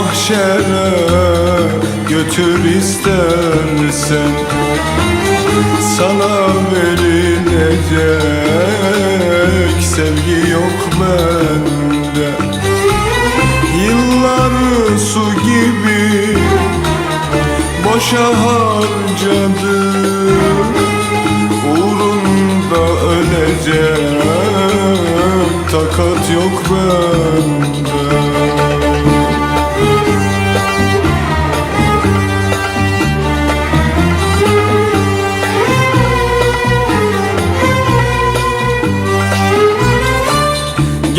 Mahşere götür istersen. Sana verilecek sevgi yok bende. Yılları su gibi boşa harcadım. Uğrunda öleceğim takat yok bende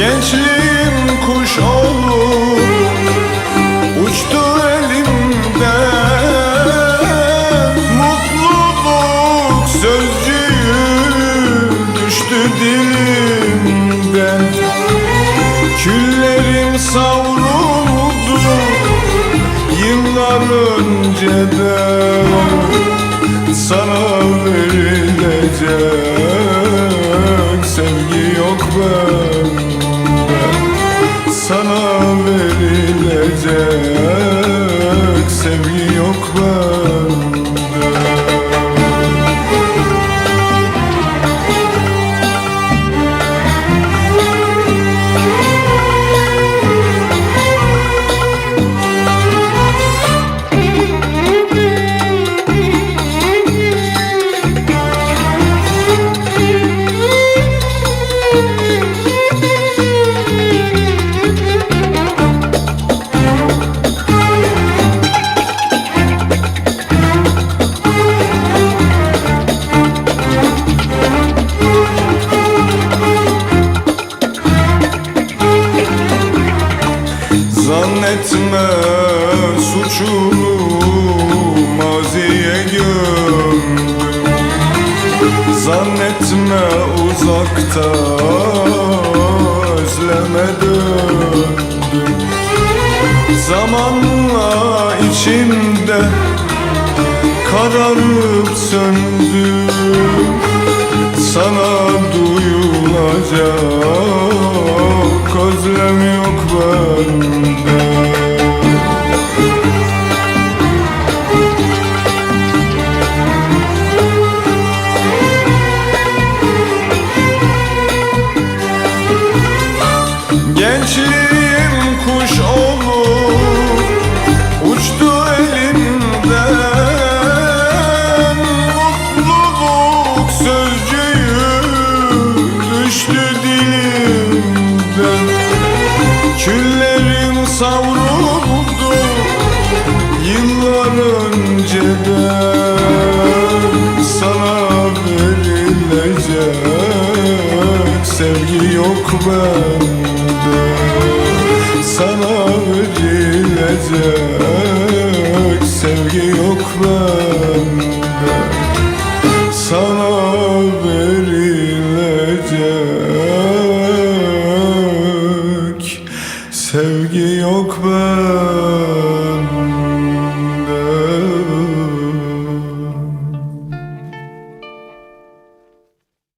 Gençliğim kuş olur Uçtu elimden. Mutluluk sözcüğü düştü dilimden. Küllerim savruldu Yıllar önceden. Sana verilecek sevgi yok bende Sana verilecek sevgi yok bende Zannetme uzakta özleme döndüm. Zamanla içimde kararıp söndüm. Sana duyulacak özlem yok bende önceden Sana verilecek Sevgi yok bende. Sana verilecek Sevgi yok bende. Sana verilecek Sevgi yok bende